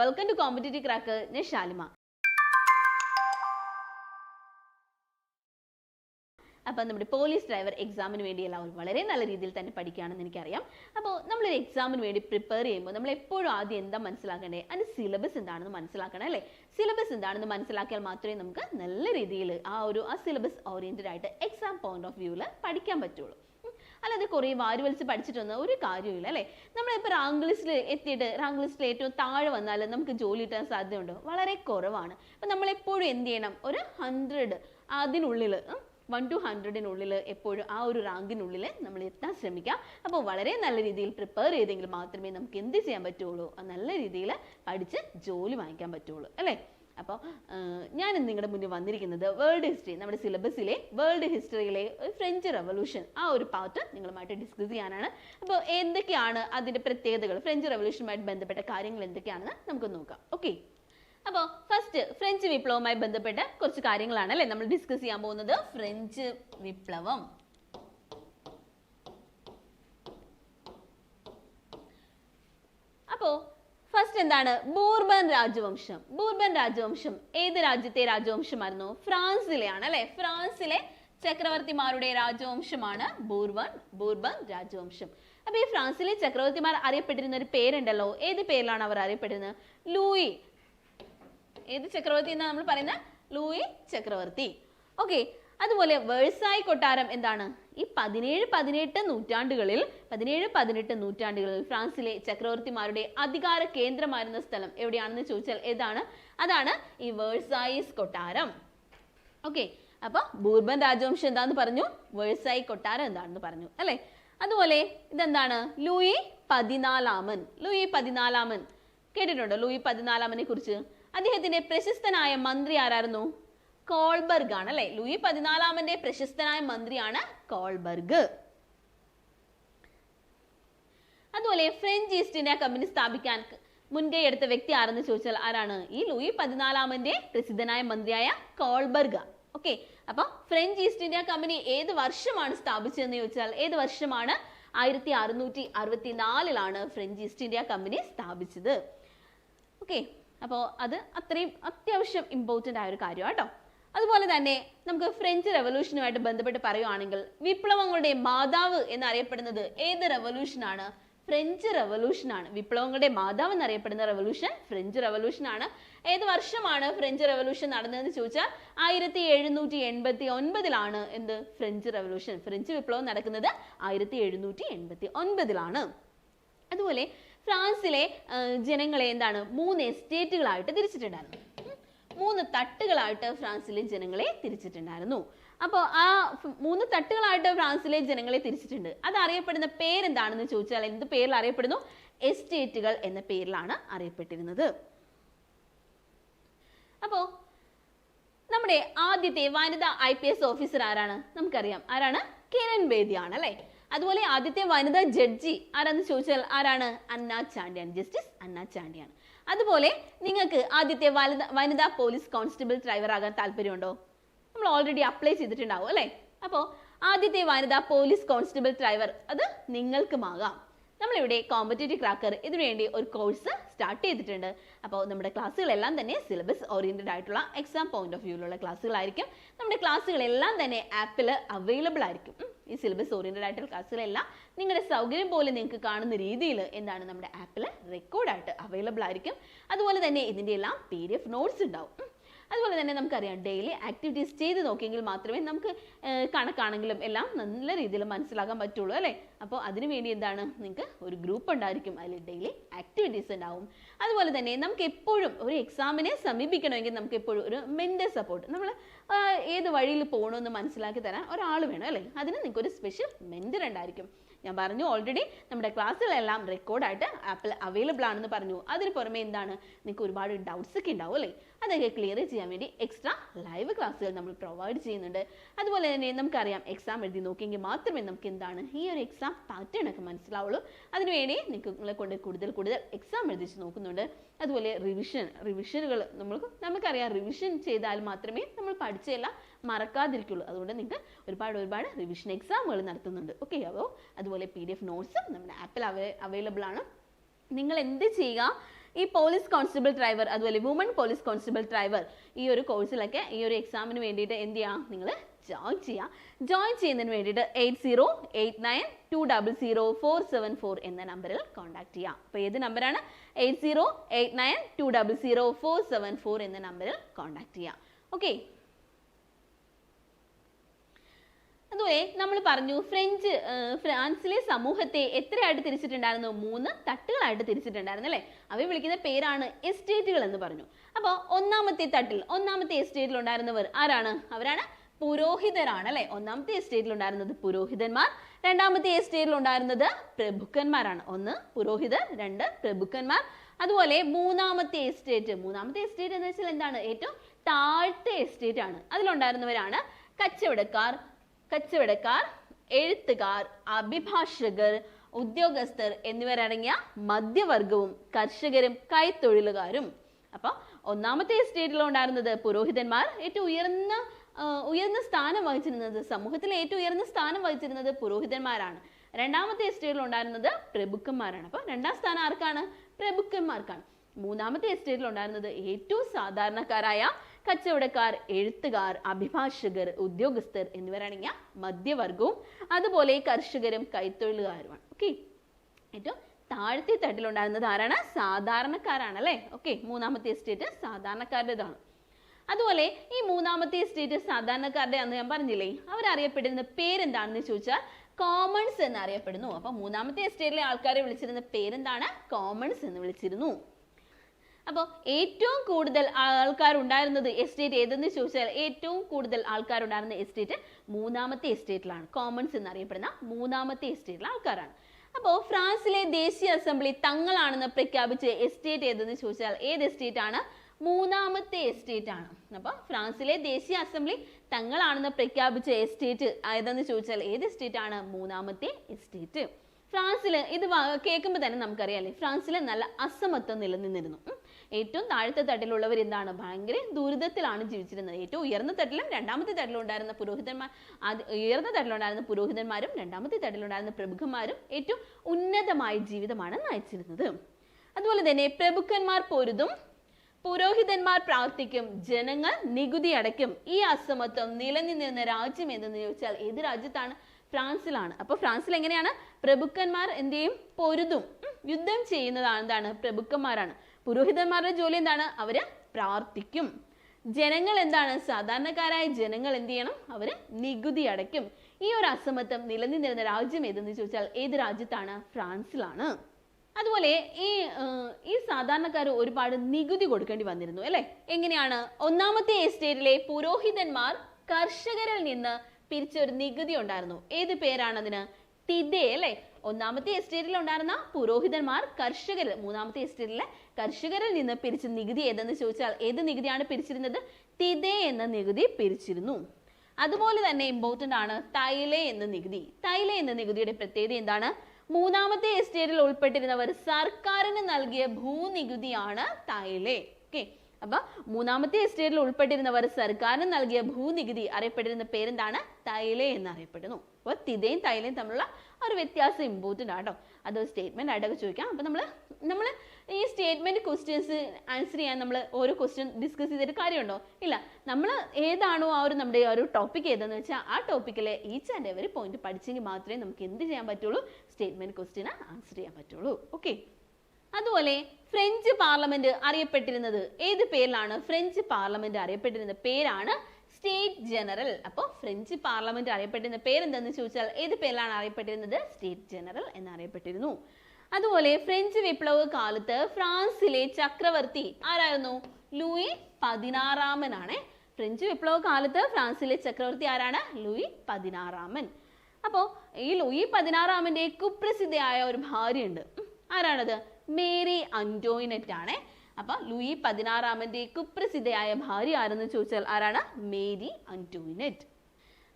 Welcome to competitive crack ഞാൻ ഷാലിമ അപ്പോൾ നമ്മുടെ പോലീസ് ഡ്രൈവർ എക്സാമിന് വേണ്ടി എല്ലാവരും വളരെ നല്ല രീതിയിൽ തന്നെ പഠിക്കുകയാണെന്ന് എനിക്കറിയാം. അപ്പോൾ നമ്മളൊരു എക്സാമിന് വേണ്ടി പ്രിപ്പയർ ചെയ്യുമ്പോൾ നമ്മൾ എപ്പോഴും ആദ്യം എന്താ മനസ്സിലാക്കേണ്ടത് അതിന്റെ സിലബസ് എന്താണെന്ന് മനസ്സിലാക്കണം അല്ലേ? സിലബസ് എന്താണെന്ന് മനസ്സിലാക്കിയാൽ മാത്രമേ നമുക്ക് നല്ല രീതിയിൽ ആ ഒരു ആ സിലബസ് ഓറിയന്റഡ് ആയിട്ട് എക്സാം പോയിന്റ് ഓഫ് വ്യൂവിൽ പഠിക്കാൻ പറ്റുള്ളൂ. അല്ലാതെ കുറേ വാരി വലിച്ച് പഠിച്ചിട്ടൊന്നും ഒരു കാര്യമില്ല അല്ലേ? നമ്മളിപ്പോൾ റാങ്ക് ലിസ്റ്റിൽ എത്തിയിട്ട് റാങ്ക് ലിസ്റ്റിൽ ഏറ്റവും താഴെ വന്നാൽ നമുക്ക് ജോലി കിട്ടാൻ സാധ്യതയുണ്ടോ. വളരെ കുറവാണ്. അപ്പം നമ്മളെപ്പോഴും എന്ത് ചെയ്യണം? ഒരു ഹൺഡ്രഡ് അതിനുള്ളിൽ വൺ ടു ഹൺഡ്രഡിനുള്ളിൽ എപ്പോഴും ആ ഒരു റാങ്കിനുള്ളിൽ നമ്മൾ എത്താൻ ശ്രമിക്കുക അപ്പോൾ വളരെ നല്ല രീതിയിൽ പ്രിപ്പയർ ചെയ്തെങ്കിൽ മാത്രമേ നമുക്ക് എന്ത് ചെയ്യാൻ പറ്റുള്ളൂ? നല്ല രീതിയിൽ പഠിച്ച് ജോലി വാങ്ങിക്കാൻ പറ്റുള്ളൂ അല്ലേ? അപ്പോൾ ഞാൻ നിങ്ങളുടെ മുന്നിൽ വന്നിരിക്കുന്നത് വേൾഡ് ഹിസ്റ്ററി നമ്മുടെ സിലബസിലെ വേൾഡ് ഹിസ്റ്ററിയിലെ ഫ്രഞ്ച് റെവല്യൂഷൻ ആ ഒരു പാർട്ട് നിങ്ങളുമായിട്ട് ഡിസ്കസ് ചെയ്യാനാണ്. അപ്പോൾ എന്തൊക്കെയാണ് അതിന്റെ പ്രത്യേകതകൾ? ഫ്രഞ്ച് റെവല്യൂഷനുമായിട്ട് ബന്ധപ്പെട്ട കാര്യങ്ങൾ എന്തൊക്കെയാണെന്ന് നമുക്ക് നോക്കാം. ഓക്കെ അപ്പോൾ ഫസ്റ്റ് ഫ്രഞ്ച് വിപ്ലവവുമായി ബന്ധപ്പെട്ട കുറച്ച് കാര്യങ്ങളാണ് അല്ലേ നമ്മൾ ഡിസ്കസ് ചെയ്യാൻ പോകുന്നത്? ഫ്രഞ്ച് വിപ്ലവം അപ്പോ ഫസ്റ്റ് എന്താണ്? ബൂർബൻ രാജവംശം. ബൂർബൻ രാജവംശം ഏത് രാജ്യത്തെ രാജവംശമായിരുന്നു? ഫ്രാൻസിലെയാണ് അല്ലെ? ഫ്രാൻസിലെ ചക്രവർത്തിമാരുടെ രാജവംശമാണ് ബൂർബൻ ബൂർബൻ രാജവംശം. അപ്പൊ ഈ ഫ്രാൻസിലെ ചക്രവർത്തിമാർ അറിയപ്പെട്ടിരുന്ന ഒരു പേരുണ്ടല്ലോ. ഏത് പേരിലാണ് അവർ അറിയപ്പെടുന്നത്? ലൂയി. ഏത് ചക്രവർത്തി എന്നാണ് നമ്മൾ പറയുന്നത് ലൂയി ചക്രവർത്തി. ഓക്കെ. അതുപോലെ വേഴ്സായി കൊട്ടാരം എന്താണ്? ഈ പതിനേഴ് പതിനെട്ട് നൂറ്റാണ്ടുകളിൽ പതിനേഴ് പതിനെട്ട് നൂറ്റാണ്ടുകളിൽ ഫ്രാൻസിലെ ചക്രവർത്തിമാരുടെ അധികാര കേന്ദ്രമായിരുന്ന സ്ഥലം എവിടെയാണെന്ന് ചോദിച്ചാൽ ഏതാണ്? അതാണ് ഈ വേഴ്സായിസ് കൊട്ടാരം. ഓക്കെ അപ്പൊ ബൂർബൻ രാജവംശം എന്താന്ന് പറഞ്ഞു? വേഴ്സായി കൊട്ടാരം എന്താണെന്ന് പറഞ്ഞു അല്ലെ? അതുപോലെ ഇതെന്താണ്? ലൂയി പതിനാലാമൻ ലൂയി പതിനാലാമൻ. കേട്ടിട്ടുണ്ടോ ലൂയി പതിനാലാമനെ കുറിച്ച്? അദ്ദേഹത്തിന്റെ പ്രശസ്തനായ മന്ത്രി ആരായിരുന്നു? കോൾബർഗ് ആണ് അല്ലെ? ലൂയി പതിനാലാമന്റെ പ്രശസ്തനായ മന്ത്രിയാണ് കോൾബർഗ്. അതുപോലെ ഫ്രഞ്ച് ഈസ്റ്റ് ഇന്ത്യ കമ്പനി സ്ഥാപിക്കാൻ മുൻകൈ എടുത്ത വ്യക്തി ആരെന്ന് ചോദിച്ചാൽ ആരാണ്? ഈ ലൂയി പതിനാലാമന്റെ പ്രസിദ്ധനായ മന്ത്രിയായ കോൾബർഗ്. ഓക്കെ അപ്പൊ ഫ്രഞ്ച് ഈസ്റ്റ് ഇന്ത്യ കമ്പനി ഏത് വർഷമാണ് സ്ഥാപിച്ചതെന്ന് ചോദിച്ചാൽ ഏത് വർഷമാണ്? ആയിരത്തി അറുന്നൂറ്റി അറുപത്തിനാലിലാണ് ഫ്രഞ്ച് ഈസ്റ്റ് ഇന്ത്യ കമ്പനി സ്ഥാപിച്ചത്. ഓക്കെ അപ്പോൾ അത് അത്രയും അത്യാവശ്യം ഇമ്പോർട്ടന്റ് ആയ ഒരു കാര്യമാണ് കേട്ടോ അതുപോലെ തന്നെ നമുക്ക് ഫ്രഞ്ച് റെവല്യൂഷനുമായിട്ട് ബന്ധപ്പെട്ട് പറയുവാണെങ്കിൽ വിപ്ലവങ്ങളുടെ മാതാവ് എന്നറിയപ്പെടുന്നത് ഏത് റെവല്യൂഷനാണ് ഫ്രഞ്ച് റെവല്യൂഷനാണ് വിപ്ലവങ്ങളുടെ മാതാവ് എന്നറിയപ്പെടുന്ന റെവല്യൂഷൻ ഫ്രഞ്ച് റെവല്യൂഷൻ ആണ്. ഏത് വർഷമാണ് ഫ്രഞ്ച് റെവല്യൂഷൻ നടന്നതെന്ന് ചോദിച്ചാൽ ആയിരത്തി എഴുന്നൂറ്റി എൺപത്തി ഒൻപതിലാണ് എന്ത്? ഫ്രഞ്ച് റെവല്യൂഷൻ ഫ്രഞ്ച് വിപ്ലവം നടക്കുന്നത് ആയിരത്തി എഴുന്നൂറ്റി എൺപത്തി ഒൻപതിലാണ് അതുപോലെ ഫ്രാൻസിലെ ജനങ്ങളെ എന്താണ്? മൂന്ന് എസ്റ്റേറ്റുകളായിട്ട് തിരിച്ചിട്ടുണ്ടായിരുന്നു. മൂന്ന് തട്ടുകളായിട്ട് ഫ്രാൻസിലെ ജനങ്ങളെ തിരിച്ചിട്ടുണ്ടായിരുന്നു. അപ്പോൾ ആ മൂന്ന് തട്ടുകളായിട്ട് ഫ്രാൻസിലെ ജനങ്ങളെ തിരിച്ചിട്ടുണ്ട്. അത് അറിയപ്പെടുന്ന പേരെന്താണെന്ന് ചോദിച്ചാൽ എന്ത് പേരിൽ അറിയപ്പെടുന്നു? എസ്റ്റേറ്റുകൾ എന്ന പേരിലാണ് അറിയപ്പെട്ടിരുന്നത്. അപ്പോൾ നമ്മുടെ ആദ്യത്തെ വനിതാ ഐ പി എസ് ഓഫീസർ ആരാണ്? നമുക്കറിയാം. ആരാണ്? കിരൺ ബേദിയാണ് അല്ലെ? അതുപോലെ ആദ്യത്തെ വനിതാ ജഡ്ജി ആരാന്ന് ചോദിച്ചാൽ ആരാണ്? അന്ന ചാണ്ടിയാൻ ജസ്റ്റിസ് അന്ന ചാണ്ടിയാണ്. അതുപോലെ നിങ്ങൾക്ക് ആദ്യത്തെ വനിത വനിതാ പോലീസ് കോൺസ്റ്റബിൾ ഡ്രൈവർ ആകാൻ താല്പര്യമുണ്ടോ? നമ്മൾ ഓൾറെഡി അപ്ലൈ ചെയ്തിട്ടുണ്ടാവും അല്ലേ? അപ്പോൾ ആദ്യത്തെ വനിതാ പോലീസ് കോൺസ്റ്റബിൾ ഡ്രൈവർ അത് നിങ്ങൾക്കുമാകാം. നമ്മളിവിടെ കോമ്പറ്റേറ്റീവ് ക്രാക്കർ ഇതിനുവേണ്ടി ഒരു കോഴ്സ് സ്റ്റാർട്ട് ചെയ്തിട്ടുണ്ട്. അപ്പോൾ നമ്മുടെ ക്ലാസ്സുകളെല്ലാം തന്നെ സിലബസ് ഓറിയന്റഡ് ആയിട്ടുള്ള എക്സാം പോയിന്റ് ഓഫ് വ്യൂവിലുള്ള ക്ലാസ്സുകളായിരിക്കും നമ്മുടെ ക്ലാസ്സുകളെല്ലാം തന്നെ ആപ്പിൽ അവൈലബിൾ ആയിരിക്കും. ഈ സിലബസ് ഓറിയന്റഡ് ആയിട്ടുള്ള ക്ലാസ്സുകളെല്ലാം നിങ്ങളുടെ സൗകര്യം പോലെ നിങ്ങൾക്ക് കാണുന്ന രീതിയിൽ എന്താണ് നമ്മുടെ ആപ്പിൽ റെക്കോർഡായിട്ട് അവൈലബിൾ ആയിരിക്കും അതുപോലെ തന്നെ ഇതിന്റെ എല്ലാം പി ഡി എഫ് നോട്ട്സ് ഉണ്ടാവും. അതുപോലെ തന്നെ നമുക്കറിയാം ഡെയിലി ആക്ടിവിറ്റീസ് ചെയ്ത് നോക്കിയെങ്കിൽ മാത്രമേ നമുക്ക് കണക്കാണെങ്കിലും എല്ലാം നല്ല രീതിയിൽ മനസ്സിലാക്കാൻ പറ്റുള്ളൂ അല്ലേ? അപ്പോൾ അതിനു വേണ്ടി എന്താണ്? നിങ്ങൾക്ക് ഒരു ഗ്രൂപ്പ് ഉണ്ടായിരിക്കും അതിൽ ഡെയിലി ആക്ടിവിറ്റീസ് ഉണ്ടാവും. അതുപോലെ തന്നെ നമുക്ക് എപ്പോഴും ഒരു എക്സാമിനെ സമീപിക്കണമെങ്കിൽ നമുക്ക് എപ്പോഴും ഒരു മെന്റൽ സപ്പോർട്ട് നമ്മൾ ഏത് വഴിയിൽ പോകണമെന്ന് മനസ്സിലാക്കി തരാൻ ഒരാൾ വേണം അല്ലേ? അതിന് നിങ്ങൾക്ക് ഒരു സ്പെഷ്യൽ മെന്റർ ഉണ്ടായിരിക്കും. ഞാൻ പറഞ്ഞു ഓൾറെഡി നമ്മുടെ ക്ലാസ്സുകളെല്ലാം റെക്കോർഡായിട്ട് ആപ്പിൽ അവൈലബിൾ ആണെന്ന് പറഞ്ഞു. അതിന് പുറമെ എന്താണ്? നിങ്ങൾക്ക് ഒരുപാട് ഡൗട്ട്സ് ഒക്കെ ഉണ്ടാവും അല്ലേ? അതൊക്കെ ക്ലിയർ ചെയ്യാൻ വേണ്ടി എക്സ്ട്രാ ലൈവ് ക്ലാസ്സുകൾ നമ്മൾ പ്രൊവൈഡ് ചെയ്യുന്നുണ്ട്. അതുപോലെ തന്നെ നമുക്കറിയാം എക്സാം എഴുതി നോക്കിയെങ്കിൽ മാത്രമേ നമുക്ക് എന്താണ് ഈ ഒരു എക്സാം പാറ്റേൺ ഒക്കെ മനസ്സിലാവുള്ളൂ. അതിനുവേണ്ടി നിങ്ങളെ കൊണ്ട് കൂടുതൽ കൂടുതൽ എക്സാം എഴുതിച്ച് നോക്കുന്നുണ്ട്. അതുപോലെ റിവിഷൻ റിവിഷനുകൾ നമുക്ക് നമുക്കറിയാം റിവിഷൻ ചെയ്താൽ മാത്രമേ നമ്മൾ പഠിച്ചതെല്ലാം മറക്കാതിരിക്കുള്ളൂ. അതുകൊണ്ട് നിങ്ങൾക്ക് ഒരുപാട് ഒരുപാട് റിവിഷൻ എക്സാമുകൾ നടത്തുന്നുണ്ട്. ഓക്കെ അപ്പോൾ അതുപോലെ പി ഡി എഫ് നോട്ട്സും നമ്മുടെ ആപ്പിൽ അവൈലബിൾ ആണ്. നിങ്ങൾ എന്ത് ചെയ്യുക? ഈ പോലീസ് കോൺസ്റ്റബിൾ ഡ്രൈവർ അതുപോലെ വുമൺ പോലീസ് കോൺസ്റ്റബിൾ ഡ്രൈവർ ഈ ഒരു കോഴ്സിലൊക്കെ ഈ ഒരു എക്സാമിന് വേണ്ടിയിട്ട് എന്ത് ചെയ്യാം? നിങ്ങൾ ജോയിൻ ചെയ്യുക ജോയിൻ ചെയ്യുന്നതിന് വേണ്ടിയിട്ട് eight zero eight nine two double zero four seven four എന്ന നമ്പറിൽ കോൺടാക്ട് ചെയ്യാം. അപ്പോൾ ഏത് നമ്പറാണ് eight zero eight nine two double zero four seven four എന്ന നമ്പറിൽ കോൺടാക്ട് ചെയ്യാം. ഓക്കെ അതുപോലെ നമ്മൾ പറഞ്ഞു ഫ്രഞ്ച് ഫ്രാൻസിലെ സമൂഹത്തെ എത്രയായിട്ട് തിരിച്ചിട്ടുണ്ടായിരുന്നു? മൂന്ന് തട്ടുകളായിട്ട് തിരിച്ചിട്ടുണ്ടായിരുന്നു അല്ലേ? അവയെ വിളിക്കുന്ന പേരാണ് എസ്റ്റേറ്റുകൾ എന്ന് പറഞ്ഞു. അപ്പോൾ ഒന്നാമത്തെ തട്ടിൽ ഒന്നാമത്തെ എസ്റ്റേറ്റിൽ ഉണ്ടായിരുന്നവർ ആരാണ്? അവരാണ് പുരോഹിതരാണ് അല്ലെ? ഒന്നാമത്തെ എസ്റ്റേറ്റിൽ ഉണ്ടായിരുന്നത് പുരോഹിതന്മാർ രണ്ടാമത്തെ എസ്റ്റേറ്റിൽ ഉണ്ടായിരുന്നത് പ്രഭുക്കന്മാരാണ്. ഒന്ന് പുരോഹിതർ രണ്ട് പ്രഭുക്കന്മാർ. അതുപോലെ മൂന്നാമത്തെ എസ്റ്റേറ്റ് മൂന്നാമത്തെ എസ്റ്റേറ്റ് എന്ന് വെച്ചാൽ എന്താണ്? ഏറ്റവും താഴത്തെ എസ്റ്റേറ്റ് ആണ്. അതിലുണ്ടായിരുന്നവരാണ് കച്ചവടക്കാർ കച്ചവടക്കാർ എഴുത്തുകാർ അഭിഭാഷകർ ഉദ്യോഗസ്ഥർ എന്നിവരടങ്ങിയ മധ്യവർഗവും കർഷകരും കൈത്തൊഴിലുകാരും. അപ്പൊ ഒന്നാമത്തെ സ്റ്റേറ്റിലുണ്ടായിരുന്നത് പുരോഹിതന്മാർ. ഏറ്റവും ഉയർന്ന ഉയർന്ന സ്ഥാനം വഹിച്ചിരുന്നത് സമൂഹത്തിലെ ഏറ്റവും ഉയർന്ന സ്ഥാനം വഹിച്ചിരുന്നത് പുരോഹിതന്മാരാണ്. രണ്ടാമത്തെ എസ്റ്റേറ്റിൽ ഉണ്ടായിരുന്നത് പ്രഭുക്കന്മാരാണ്. അപ്പൊ രണ്ടാം സ്ഥാനം ആർക്കാണ്? പ്രഭുക്കന്മാർക്കാണ്. മൂന്നാമത്തെ എസ്റ്റേറ്റിൽ ഉണ്ടായിരുന്നത് ഏറ്റവും സാധാരണക്കാരായ കച്ചവടക്കാർ എഴുത്തുകാർ അഭിഭാഷകർ ഉദ്യോഗസ്ഥർ എന്നിവരടങ്ങിയ മധ്യവർഗവും അതുപോലെ കർഷകരും കൈത്തൊഴിലുകാരുമാണ്. ഓക്കെ ഏറ്റവും താഴത്തെ തട്ടിലുണ്ടായിരുന്നത് ആരാണ്? സാധാരണക്കാരാണ് അല്ലേ ഓക്കെ മൂന്നാമത്തെ എസ്റ്റേറ്റ് സാധാരണക്കാരുടേതാണ്. അതുപോലെ ഈ മൂന്നാമത്തെ എസ്റ്റേറ്റ് സാധാരണക്കാരുടെ അന്ന് ഞാൻ പറഞ്ഞില്ലേ അവരറിയപ്പെടുന്ന പേരെന്താണെന്ന് ചോദിച്ചാൽ കോമൺസ് എന്ന് അറിയപ്പെടുന്നു അപ്പൊ മൂന്നാമത്തെ എസ്റ്റേറ്റിലെ ആൾക്കാരെ വിളിച്ചിരുന്ന പേരെന്താണ്? കോമൺസ് എന്ന് വിളിച്ചിരുന്നു. അപ്പോൾ ഏറ്റവും കൂടുതൽ ആൾക്കാർ ഉണ്ടായിരുന്നത് എസ്റ്റേറ്റ് ഏതെന്ന് ചോദിച്ചാൽ ഏറ്റവും കൂടുതൽ ആൾക്കാർ ഉണ്ടായിരുന്ന എസ്റ്റേറ്റ് മൂന്നാമത്തെ എസ്റ്റേറ്റിലാണ് കോമൺസ് എന്നറിയപ്പെടുന്ന മൂന്നാമത്തെ എസ്റ്റേറ്റിലെ ആൾക്കാരാണ്. അപ്പോൾ ഫ്രാൻസിലെ ദേശീയ അസംബ്ലി തങ്ങളാണെന്ന് പ്രഖ്യാപിച്ച എസ്റ്റേറ്റ് ഏതെന്ന് ചോദിച്ചാൽ ഏത് എസ്റ്റേറ്റ് ആണ്? മൂന്നാമത്തെ എസ്റ്റേറ്റ് ആണ്. അപ്പോൾ ഫ്രാൻസിലെ ദേശീയ അസംബ്ലി തങ്ങളാണെന്ന് പ്രഖ്യാപിച്ച എസ്റ്റേറ്റ് ഏതെന്ന് ചോദിച്ചാൽ ഏത് എസ്റ്റേറ്റ് ആണ്? മൂന്നാമത്തെ എസ്റ്റേറ്റ് ഫ്രാൻസിൽ ഇത് കേൾക്കുമ്പോൾ തന്നെ നമുക്കറിയാം അല്ലേ? ഫ്രാൻസിൽ നല്ല അസമത്വം നിലനിന്നിരുന്നു. ഏറ്റവും താഴത്തെ തട്ടിലുള്ളവർ എന്താണ്? ഭയങ്കര ദുരിതത്തിലാണ് ജീവിച്ചിരുന്നത്. ഏറ്റവും ഉയർന്ന തട്ടിലും രണ്ടാമത്തെ തട്ടിലും ഉണ്ടായിരുന്ന പുരോഹിതന്മാർ അത് ഉയർന്ന തട്ടിലുണ്ടായിരുന്ന പുരോഹിതന്മാരും രണ്ടാമത്തെ തട്ടിലുണ്ടായിരുന്ന പ്രഭുക്കന്മാരും ഏറ്റവും ഉന്നതമായ ജീവിതമാണ് നയിച്ചിരുന്നത്. അതുപോലെ തന്നെ പ്രഭുക്കന്മാർ പൊരുതും പുരോഹിതന്മാർ പ്രാർത്ഥിക്കും ജനങ്ങൾ നികുതി അടയ്ക്കും. ഈ അസമത്വം നിലനിന്നിരുന്ന രാജ്യം എന്തെന്ന് ചോദിച്ചാൽ ഏത് രാജ്യത്താണ്? ഫ്രാൻസിലാണ്. അപ്പൊ ഫ്രാൻസിൽ എങ്ങനെയാണ്? പ്രഭുക്കന്മാർ എന്ത് ചെയ്യും? പൊരുതും. യുദ്ധം ചെയ്യുന്നതാണ് എന്താണ്? പ്രഭുക്കന്മാരാണ്. പുരോഹിതന്മാരുടെ ജോലി എന്താണ്? അവർ പ്രാർത്ഥിക്കും. ജനങ്ങൾ എന്താണ്? സാധാരണക്കാരായ ജനങ്ങൾ എന്ത് ചെയ്യണം? അവർ നികുതി അടയ്ക്കും. ഈ ഒരു അസമത്വം നിലനിന്നിരുന്ന രാജ്യം ഏതെന്ന് ചോദിച്ചാൽ ഏത് രാജ്യത്താണ്? ഫ്രാൻസിലാണ്. അതുപോലെ ഈ ഈ സാധാരണക്കാർ ഒരുപാട് നികുതി കൊടുക്കേണ്ടി വന്നിരുന്നു അല്ലെ? എങ്ങനെയാണ്? ഒന്നാമത്തെ എസ്റ്റേറ്റിലെ പുരോഹിതന്മാർ കർഷകരിൽ നിന്ന് പിരിച്ചൊരു നികുതി ഉണ്ടായിരുന്നു. ഏത് പേരാണ് അതിന്? തിദേ അല്ലെ? ഒന്നാമത്തെ എസ്റ്റേറ്റിൽ ഉണ്ടായിരുന്ന പുരോഹിതന്മാർ കർഷകരിൽ മൂന്നാമത്തെ എസ്റ്റേറ്റിലെ കർഷകരിൽ നിന്ന് പിരിച്ച നികുതി ഏതെന്ന് ചോദിച്ചാൽ ഏത് നികുതിയാണ് പിരിച്ചിരുന്നത്? തിതേ എന്ന നികുതി പിരിച്ചിരുന്നു. അതുപോലെ തന്നെ ഇമ്പോർട്ടന്റ് ആണ് തൈലെ എന്ന നികുതി. തൈലെ എന്ന നികുതിയുടെ പ്രത്യേകത എന്താണ്? മൂന്നാമത്തെ എസ്റ്റേറ്റിൽ ഉൾപ്പെട്ടിരുന്നവർ സർക്കാരിന് നൽകിയ ഭൂനികുതിയാണ് തൈലെ. ഓക്കെ അപ്പൊ മൂന്നാമത്തെ എസ്റ്റേറ്റിൽ ഉൾപ്പെട്ടിരുന്നവർ സർക്കാരിന് നൽകിയ ഭൂനികുതി അറിയപ്പെട്ടിരുന്ന പേരെന്താണ്? തൈലെ എന്ന് അറിയപ്പെടുന്നു അപ്പോൾ തിതയും തൈലയും തമ്മിലുള്ള ഒരു വ്യത്യാസം ഇമ്പോർട്ടന്റ് ആട്ടോ അത് സ്റ്റേറ്റ്മെന്റ് ആയിട്ടൊക്കെ ചോദിക്കാം. അപ്പൊ നമ്മൾ നമ്മൾ ഈ സ്റ്റേറ്റ്മെന്റ് ക്വസ്റ്റ്യൻസ് ആൻസർ ചെയ്യാൻ നമ്മൾ ഓരോ ക്വസ്റ്റ്യൻ ഡിസ്കസ് ചെയ്തിട്ട് കാര്യമുണ്ടോ? ഇല്ല. നമ്മൾ ഏതാണോ ആ ഒരു നമ്മുടെ ഒരു ടോപ്പിക് ഏതെന്ന് വെച്ചാൽ ആ ടോപ്പിക്കിലെ ഈച്ച് ആൻഡ് എവറി പോയിന്റ് പഠിച്ചെങ്കിൽ മാത്രമേ നമുക്ക് എന്ത് ചെയ്യാൻ പറ്റുള്ളൂ? സ്റ്റേറ്റ്മെന്റ് ക്വസ്റ്റ്യന് ആൻസർ ചെയ്യാൻ പറ്റുള്ളൂ. ഓക്കെ അതുപോലെ ഫ്രഞ്ച് പാർലമെന്റ് അറിയപ്പെട്ടിരുന്നത് ഏത് പേരിലാണ്? ഫ്രഞ്ച് പാർലമെന്റ് അറിയപ്പെട്ടിരുന്ന പേരാണ് സ്റ്റേറ്റ് ജനറൽ അപ്പോൾ ഫ്രഞ്ച് പാർലമെന്റ് അറിയപ്പെട്ടിരുന്ന പേരെന്തെന്ന് ചോദിച്ചാൽ ഏത് പേരിലാണ് അറിയപ്പെട്ടിരുന്നത്? സ്റ്റേറ്റ് ജനറൽ എന്നറിയപ്പെട്ടിരുന്നു. അതുപോലെ ഫ്രഞ്ച് വിപ്ലവ കാലത്ത് ഫ്രാൻസിലെ ചക്രവർത്തി ആരായിരുന്നു? ലൂയി പതിനാറാമനാണ്. ഫ്രഞ്ച് വിപ്ലവ കാലത്ത് ഫ്രാൻസിലെ ചക്രവർത്തി ആരാണ്? ലൂയി പതിനാറാമൻ. അപ്പോൾ ഈ ലൂയി പതിനാറാമന്റെ കുപ്രസിദ്ധയായ ഒരു ഭാര്യയുണ്ട്. ആരാണത്? മേരി അന്റോയിനറ്റ് ആണ് അപ്പൊ ലൂയി പതിനാറാമന്റെ കുപ്രസിദ്ധയായ ഭാര്യ ആരെന്ന് ചോദിച്ചാൽ ആരാണ്? Marie Antoinette.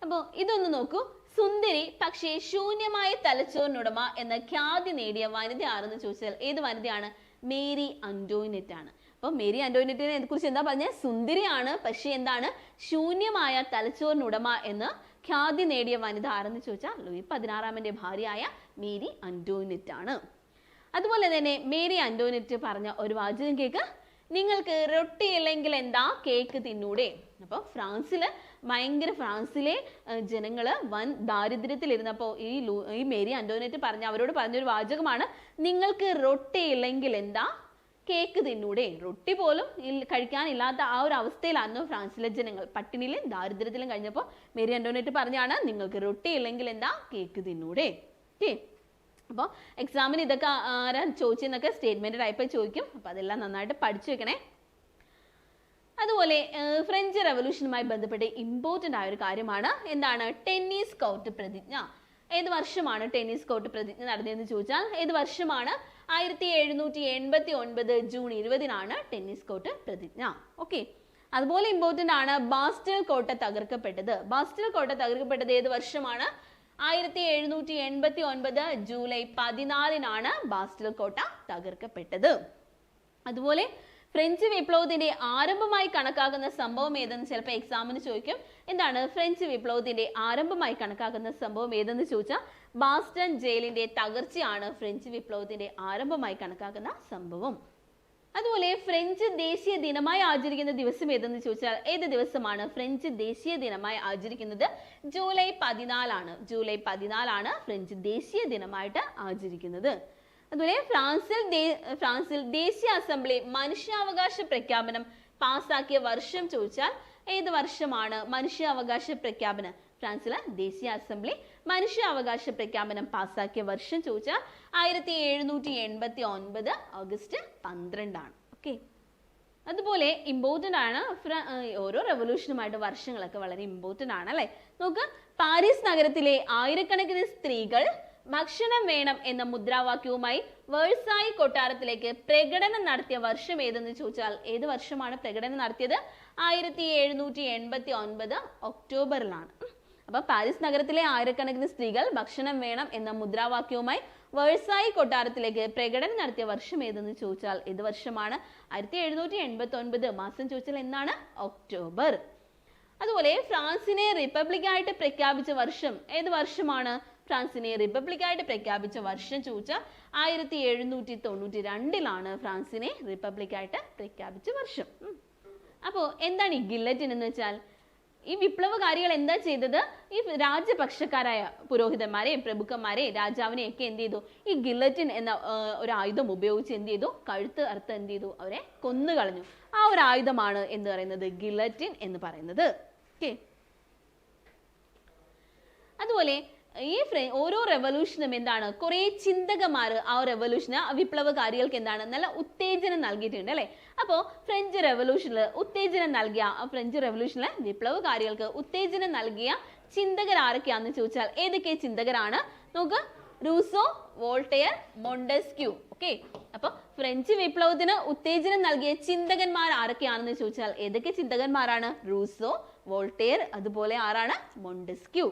അപ്പോൾ ഇതൊന്ന് നോക്കൂ. സുന്ദരി പക്ഷേ ശൂന്യമായ തലച്ചോറിനുടമ എന്ന ഖ്യാതി നേടിയ വനിത ആരെന്ന് ചോദിച്ചാൽ ഏത് വനിതയാണ്? മേരി അന്റോയിനറ്റ് ആണ് അപ്പോൾ മേരി അന്റോയിനറ്റിനെ കുറിച്ച് എന്താ പറഞ്ഞത് സുന്ദരിയാണ് പക്ഷേ എന്താണ്? ശൂന്യമായ തലച്ചോറിനുടമ എന്ന് ഖ്യാതി നേടിയ വനിത ആരെന്ന് ചോദിച്ചാൽ ലൂയി പതിനാറാമന്റെ ഭാര്യയായ മേരി അന്റോയിനറ്റ് ആണ് അതുപോലെ തന്നെ മേരി അന്റോണിറ്റ് പറഞ്ഞ ഒരു വാചകം കേക്ക്. നിങ്ങൾക്ക് റൊട്ടി ഇല്ലെങ്കിൽ എന്താ കേക്ക് തിന്നൂടെ? അപ്പോൾ ഫ്രാൻസിൽ ഭയങ്കര ഫ്രാൻസിലെ ജനങ്ങൾ വൻ ദാരിദ്ര്യത്തിലിരുന്നപ്പോൾ ഈ ലൂ ഈ മേരി അന്റോണിറ്റ് പറഞ്ഞ അവരോട് പറഞ്ഞൊരു വാചകമാണ്. നിങ്ങൾക്ക് റൊട്ടി ഇല്ലെങ്കിൽ എന്താ കേക്ക് തിന്നൂടെ? റൊട്ടി പോലും കഴിക്കാനില്ലാത്ത ആ ഒരു അവസ്ഥയിലായിരുന്നു ഫ്രാൻസിലെ ജനങ്ങൾ. പട്ടിണിയിലും ദാരിദ്ര്യത്തിലും കഴിഞ്ഞപ്പോൾ മേരി അന്റോണിറ്റ് പറഞ്ഞാണ് നിങ്ങൾക്ക് റൊട്ടി ഇല്ലെങ്കിൽ എന്താ കേക്ക് തിന്നൂടെ? ഓക്കെ. അപ്പോൾ എക്സാമിന് ഇതൊക്കെ ആരാ ചോദിച്ചെന്നൊക്കെ സ്റ്റേറ്റ്മെന്റ് ടൈപ്പ് ചോദിക്കും. അപ്പോൾ അതെല്ലാം നന്നായിട്ട് പഠിച്ചു വെക്കണേ. അതുപോലെ ഫ്രഞ്ച് റെവല്യൂഷനുമായി ബന്ധപ്പെട്ട് ഇമ്പോർട്ടന്റ് ആയ ഒരു കാര്യമാണ്. എന്താണ്? ടെന്നീസ് കോർട്ട് പ്രതിജ്ഞ. ഏത് വർഷമാണ് ടെന്നീസ് കോർട്ട് പ്രതിജ്ഞ നടന്നതെന്ന് ചോദിച്ചാൽ ഏത് വർഷമാണ്? ആയിരത്തി എഴുന്നൂറ്റി എൺപത്തി ഒൻപത് ജൂൺ ഇരുപതിനാണ് ടെന്നീസ് കോർട്ട് പ്രതിജ്ഞ. ഓക്കെ അതുപോലെ ഇമ്പോർട്ടന്റ് ആണ് ബാസ്റ്റൽ കോട്ട തകർക്കപ്പെട്ടത്. ബാസ്റ്റൽ കോട്ട തകർക്കപ്പെട്ടത് ഏത് വർഷമാണ്? ആയിരത്തി എഴുന്നൂറ്റി എൺപത്തി ഒൻപത് ജൂലൈ പതിനാലിനാണ് ബാസ്റ്റൽ കോട്ട തകർക്കപ്പെട്ടത്. അതുപോലെ ഫ്രഞ്ച് വിപ്ലവത്തിന്റെ ആരംഭമായി കണക്കാക്കുന്ന സംഭവം ഏതെന്ന് ചിലപ്പോൾ എക്സാമിന് ചോദിക്കും. എന്താണ് ഫ്രഞ്ച് വിപ്ലവത്തിന്റെ ആരംഭമായി കണക്കാക്കുന്ന സംഭവം ഏതെന്ന് ചോദിച്ചാൽ ബാസ്റ്റൺ ജയിലിന്റെ തകർച്ചയാണ് ഫ്രഞ്ച് വിപ്ലവത്തിന്റെ ആരംഭമായി കണക്കാക്കുന്ന സംഭവം. അതുപോലെ ഫ്രഞ്ച് ദേശീയ ദിനമായി ആചരിക്കുന്ന ദിവസം ഏതെന്ന് ചോദിച്ചാൽ ഏത് ദിവസമാണ്? ഫ്രഞ്ച് ദേശീയ ദിനമായി ആചരിക്കുന്നത് ജൂലൈ പതിനാലാണ്. ജൂലൈ പതിനാലാണ് ഫ്രഞ്ച് ദേശീയ ദിനമായിട്ട് ആചരിക്കുന്നത്. അതുപോലെ ഫ്രാൻസിൽ ഫ്രാൻസിൽ ദേശീയ അസംബ്ലി മനുഷ്യാവകാശ പ്രഖ്യാപനം പാസാക്കിയ വർഷം ചോദിച്ചാൽ ഏത് വർഷമാണ് മനുഷ്യാവകാശ പ്രഖ്യാപനം? ഫ്രാൻസിലെ ദേശീയ അസംബ്ലി മനുഷ്യാവകാശ പ്രഖ്യാപനം പാസാക്കിയ വർഷം ചോദിച്ചാൽ ആയിരത്തി എഴുന്നൂറ്റി എൺപത്തി ഒൻപത് ഓഗസ്റ്റ് പന്ത്രണ്ടാണ്. ഓക്കെ. അതുപോലെ ഇമ്പോർട്ടന്റ് ആണ് ഓരോ റെവല്യൂഷനുമായിട്ട് വർഷങ്ങളൊക്കെ വളരെ ഇമ്പോർട്ടന്റ് ആണ് അല്ലേ? നോക്ക് പാരീസ് നഗരത്തിലെ ആയിരക്കണക്കിന് സ്ത്രീകൾ ഭക്ഷണം വേണം എന്ന മുദ്രാവാക്യവുമായി വേഴ്സായി കൊട്ടാരത്തിലേക്ക് പ്രകടനം നടത്തിയ വർഷം ഏതെന്ന് ചോദിച്ചാൽ ഏത് വർഷമാണ് പ്രകടനം നടത്തിയത്? ആയിരത്തി എഴുന്നൂറ്റി എൺപത്തി ഒൻപത് ഒക്ടോബറിലാണ്. അപ്പൊ പാരീസ് നഗരത്തിലെ ആയിരക്കണക്കിന് സ്ത്രീകൾ ഭക്ഷണം വേണം എന്ന മുദ്രാവാക്യവുമായി വേഴ്സായി കൊട്ടാരത്തിലേക്ക് പ്രകടനം നടത്തിയ വർഷം ഏതെന്ന് ചോദിച്ചാൽ ഏത് വർഷമാണ്? ആയിരത്തി എഴുന്നൂറ്റി എൺപത്തി ഒൻപത് മാസം ചോദിച്ചാൽ എന്നാണ്? ഒക്ടോബർ. അതുപോലെ ഫ്രാൻസിനെ റിപ്പബ്ലിക് ആയിട്ട് പ്രഖ്യാപിച്ച വർഷം ഏത് വർഷമാണ്? ഫ്രാൻസിനെ റിപ്പബ്ലിക് ആയിട്ട് പ്രഖ്യാപിച്ച വർഷം ചോദിച്ചാൽ ആയിരത്തി എഴുന്നൂറ്റി തൊണ്ണൂറ്റി രണ്ടിലാണ് ഫ്രാൻസിനെ റിപ്പബ്ലിക് ആയിട്ട് പ്രഖ്യാപിച്ച വർഷം. അപ്പോൾ അപ്പോ എന്താണ് ഈ ഗില്ലറ്റിൻ എന്ന് വെച്ചാൽ? ഈ വിപ്ലവകാരികൾ എന്താ ചെയ്തത്? ഈ രാജപക്ഷക്കാരായ പുരോഹിതന്മാരെയും പ്രഭുക്കന്മാരെയും രാജാവിനെ ഒക്കെ എന്ത് ചെയ്തു? ഈ ഗില്ലറ്റിൻ എന്ന ഒരു ആയുധം ഉപയോഗിച്ച് എന്ത് ചെയ്തു? കഴുത്ത് അർത്ഥം എന്ത് ചെയ്തു? അവരെ കൊന്നു കളഞ്ഞു. ആ ഒരു ആയുധമാണ് എന്ന് പറയുന്നത് ഗില്ലറ്റിൻ എന്ന് പറയുന്നത്. ഓക്കെ അതുപോലെ ഈ ഓരോ റെവല്യൂഷനും എന്താണ്? കുറെ ചിന്തകന്മാർ ആ റെവല്യൂഷന് വിപ്ലവകാരികൾക്ക് എന്താണ്? നല്ല ഉത്തേജനം നൽകിയിട്ടുണ്ട് അല്ലേ? അപ്പോൾ ഫ്രഞ്ച് റെവല്യൂഷനിൽ ഉത്തേജനം നൽകിയ ഫ്രഞ്ച് റെവല്യൂഷനിലെ വിപ്ലവകാരികൾക്ക് ഉത്തേജനം നൽകിയ ചിന്തകർ ആരൊക്കെയാണെന്ന് ചോദിച്ചാൽ ഏതൊക്കെ ചിന്തകരാണ്? നോക്ക് റൂസോ വോൾട്ടയർ മൊണ്ടസ്ക്യൂ ഓക്കെ അപ്പൊ ഫ്രഞ്ച് വിപ്ലവത്തിന് ഉത്തേജനം നൽകിയ ചിന്തകന്മാർ ആരൊക്കെയാണെന്ന് ചോദിച്ചാൽ ഏതൊക്കെ ചിന്തകന്മാരാണ്? റൂസോ വോൾട്ടയർ അതുപോലെ ആരാണ്? മൊണ്ടസ്ക്യൂ.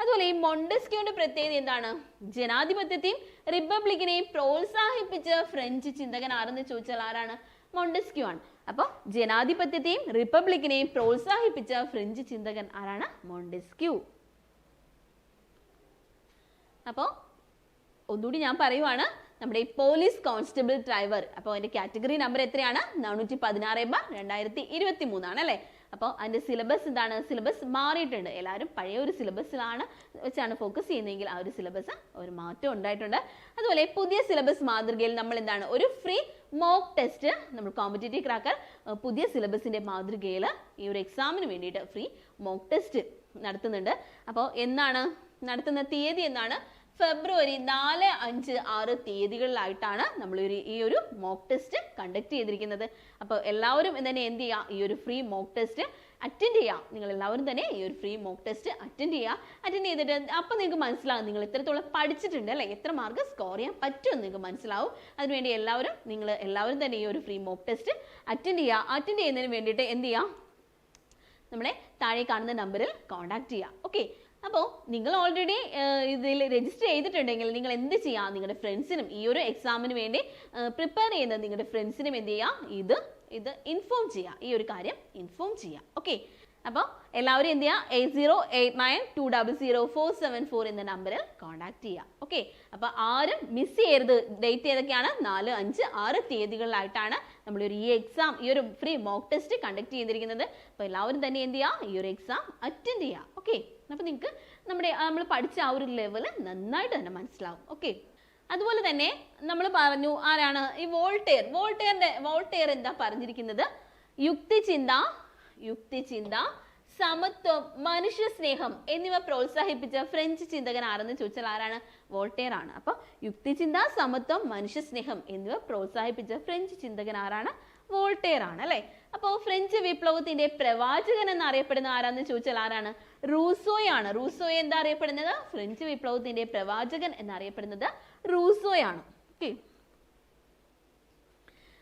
അതുപോലെ ഈ മൊണ്ടസ്ക്യൂന്റെ പ്രത്യേകത എന്താണ്? ജനാധിപത്യത്തെയും റിപ്പബ്ലിക്കിനെയും പ്രോത്സാഹിപ്പിച്ച ഫ്രഞ്ച് ചിന്തകൻ ആരെന്ന് ചോദിച്ചാൽ ആരാണ്? മൊണ്ടസ്ക്യൂ ആണ്. അപ്പോൾ ജനാധിപത്യത്തെയും റിപ്പബ്ലിക്കിനെയും പ്രോത്സാഹിപ്പിച്ച ഫ്രഞ്ച് ചിന്തകൻ ആരാണ്? മൊണ്ടസ്ക്യൂ അപ്പോൾ ഒന്നുകൂടി ഞാൻ പറയുവാണ് നമ്മുടെ ഈ പോലീസ് കോൺസ്റ്റബിൾ ഡ്രൈവർ അപ്പോൾ അതിന്റെ കാറ്റഗറി നമ്പർ എത്രയാണ്? നാനൂറ്റി പതിനാറ് ബ രണ്ടായിരത്തി ഇരുപത്തി മൂന്നാണ് അല്ലേ? അപ്പോൾ അതിന്റെ സിലബസ് എന്താണ്? സിലബസ് മാറിയിട്ടുണ്ട്. എല്ലാവരും പഴയ ഒരു സിലബസിലാണ് വെച്ചാണ് ഫോക്കസ് ചെയ്യുന്നതെങ്കിൽ ആ ഒരു സിലബസ് ഒരു മാറ്റം ഉണ്ടായിട്ടുണ്ട്. അതുപോലെ പുതിയ സിലബസ് മാതൃകയിൽ നമ്മൾ എന്താണ്? ഒരു ഫ്രീ മോക്ക് ടെസ്റ്റ് നമ്മൾ കോമ്പറ്റേറ്റീവ് ക്രാക്കർ പുതിയ സിലബസിന്റെ മാതൃകയിൽ ഈ ഒരു എക്സാമിന് വേണ്ടിയിട്ട് ഫ്രീ മോക്ക് ടെസ്റ്റ് നടത്തുന്നുണ്ട്. അപ്പോൾ എന്നാണ്? നടത്തുന്ന തീയതി എന്നാണ്? ഫെബ്രുവരി നാല് അഞ്ച് ആറ് തീയതികളിലായിട്ടാണ് നമ്മൾ ഒരു ഈ ഒരു മോക്ക് ടെസ്റ്റ് കണ്ടക്ട് ചെയ്തിരിക്കുന്നത്. അപ്പോൾ എല്ലാവരും തന്നെ എന്ത് ചെയ്യുക ഈ ഒരു ഫ്രീ മോക്ക് ടെസ്റ്റ് അറ്റൻഡ് ചെയ്യാം. നിങ്ങൾ എല്ലാവരും തന്നെ ഈ ഒരു ഫ്രീ മോക്ക് ടെസ്റ്റ് അറ്റൻഡ് ചെയ്യുക അറ്റൻഡ് ചെയ്തിട്ട് അപ്പോൾ നിങ്ങൾക്ക് മനസ്സിലാവും നിങ്ങൾ എത്രത്തോളം പഠിച്ചിട്ടുണ്ട് അല്ലേ? എത്ര മാർക്ക് സ്കോർ ചെയ്യാൻ പറ്റുമെന്ന് നിങ്ങൾക്ക് മനസ്സിലാവും. അതിനുവേണ്ടി എല്ലാവരും നിങ്ങൾ എല്ലാവരും തന്നെ ഈ ഒരു ഫ്രീ മോക്ക് ടെസ്റ്റ് അറ്റൻഡ് ചെയ്യുക അറ്റൻഡ് ചെയ്യുന്നതിന് വേണ്ടിയിട്ട് എന്ത് ചെയ്യാം? നമ്മളെ താഴെ കാണുന്ന നമ്പറിൽ കോൺടാക്ട് ചെയ്യുക ഓക്കെ അപ്പോൾ നിങ്ങൾ ഓൾറെഡി ഇതിൽ രജിസ്റ്റർ ചെയ്തിട്ടുണ്ടെങ്കിൽ നിങ്ങൾ എന്ത് ചെയ്യുക നിങ്ങളുടെ ഫ്രണ്ട്സിനും ഈ ഒരു എക്സാമിന് വേണ്ടി പ്രിപ്പയർ ചെയ്യുന്ന നിങ്ങളുടെ ഫ്രണ്ട്സിനും എന്ത് ചെയ്യുക ഇത് ഇത് ഇൻഫോം ചെയ്യുക ഈ ഒരു കാര്യം ഇൻഫോം ചെയ്യുക ഓക്കെ അപ്പോൾ എല്ലാവരും എന്ത് ചെയ്യുക eight zero eight nine two double zero four seven four എന്ന നമ്പറിൽ കോൺടാക്ട് ചെയ്യുക ഓക്കെ അപ്പോൾ ആരും മിസ് ചെയ്യരുത്. ഡേറ്റ് ഏതൊക്കെയാണ്? നാല് അഞ്ച് ആറ് തീയതികളിലായിട്ടാണ് നമ്മളൊരു ഈ എക്സാം ഈ ഒരു ഫ്രീ മോക്ക് ടെസ്റ്റ് കണ്ടക്ട് ചെയ്തിരിക്കുന്നത്. അപ്പോൾ എല്ലാവരും തന്നെ എന്ത് ചെയ്യുക ഈ ഒരു എക്സാം അറ്റൻഡ് ചെയ്യുക ഓക്കെ അപ്പോൾ നിങ്ങൾക്ക് നമ്മുടെ നമ്മൾ പഠിച്ച ആ ഒരു ലെവൽ നന്നായിട്ട് തന്നെ മനസ്സിലാവും. ഓക്കെ അതുപോലെ തന്നെ നമ്മൾ പറഞ്ഞു ആരാണ്? ഈ വോൾട്ടേർ. വോൾട്ടേറിന്റെ വോൾട്ടേർ എന്താ പറഞ്ഞിരിക്കുന്നത്? യുക്തിചിന്ത യുക്തിചിന്ത സമത്വം മനുഷ്യ സ്നേഹം എന്നിവ പ്രോത്സാഹിപ്പിച്ച ഫ്രഞ്ച് ചിന്തകൻ ആരെന്ന് ചോദിച്ചാൽ ആരാണ്? വോൾട്ടേർ ആണ്. അപ്പൊ യുക്തിചിന്ത സമത്വം മനുഷ്യ സ്നേഹം എന്നിവ പ്രോത്സാഹിപ്പിച്ച ഫ്രഞ്ച് ചിന്തകൻ ആരാണ്? വോൾട്ടേർ ആണ് അല്ലെ? അപ്പോൾ ഫ്രഞ്ച് വിപ്ലവത്തിന്റെ പ്രവാചകൻ എന്ന് എന്നറിയപ്പെടുന്ന ആരാന്ന് ചോദിച്ചാൽ ആരാണ്? റൂസോയാണ്. റൂസോയെ എന്താ അറിയപ്പെടുന്നത്? ഫ്രഞ്ച് വിപ്ലവത്തിന്റെ പ്രവാചകൻ എന്നറിയപ്പെടുന്നത് റൂസോയാണ്. ഓക്കെ.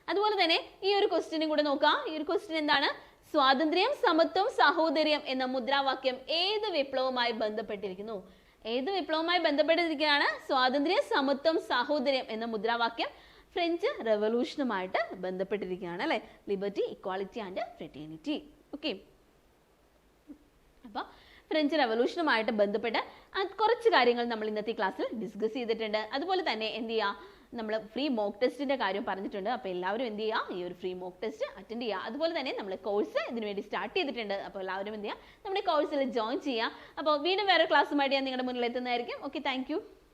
അതുപോലെ തന്നെ ഈ ഒരു ക്വസ്റ്റ്യനും കൂടെ നോക്കാം. ഈ ഒരു ക്വസ്റ്റ്യൻ എന്താണ്? സ്വാതന്ത്ര്യം സമത്വം സഹോദര്യം എന്ന മുദ്രാവാക്യം ഏത് വിപ്ലവവുമായി ബന്ധപ്പെട്ടിരിക്കുന്നു? ഏത് വിപ്ലവവുമായി ബന്ധപ്പെട്ടിരിക്കുകയാണ് സ്വാതന്ത്ര്യം സമത്വം സഹോദര്യം എന്ന മുദ്രാവാക്യം. ഫ്രഞ്ച് റെവല്യൂഷനുമായിട്ട് ബന്ധപ്പെട്ടിരിക്കുകയാണ് അല്ലെ? Liberty equality and fraternity okay അപ്പോൾ ഫ്രഞ്ച് റെവല്യൂഷനുമായിട്ട് ബന്ധപ്പെട്ട് കുറച്ച് കാര്യങ്ങൾ നമ്മൾ ഇന്നത്തെ ക്ലാസ്സിൽ ഡിസ്കസ് ചെയ്തിട്ടുണ്ട്. അതുപോലെ തന്നെ എന്ത് ചെയ്യുക നമ്മൾ ഫ്രീ മോക്ക് ടെസ്റ്റിന്റെ കാര്യം പറഞ്ഞിട്ടുണ്ട്. അപ്പോൾ എല്ലാവരും എന്ത് ചെയ്യുക ഈ ഒരു ഫ്രീ മോക്ക് ടെസ്റ്റ് അറ്റൻഡ് ചെയ്യുക അതുപോലെ തന്നെ നമ്മൾ കോഴ്സ് ഇതിനു വേണ്ടി സ്റ്റാർട്ട് ചെയ്തിട്ടുണ്ട്. അപ്പോൾ എല്ലാവരും എന്ത് ചെയ്യുക നമ്മുടെ കോഴ്സിൽ ജോയിൻ ചെയ്യുക അപ്പോൾ വീണ്ടും വേറെ ക്ലാസ്സുമായിട്ട് ഞാൻ നിങ്ങളുടെ മുന്നിൽ എത്തുന്നതായിരിക്കും. Okay thank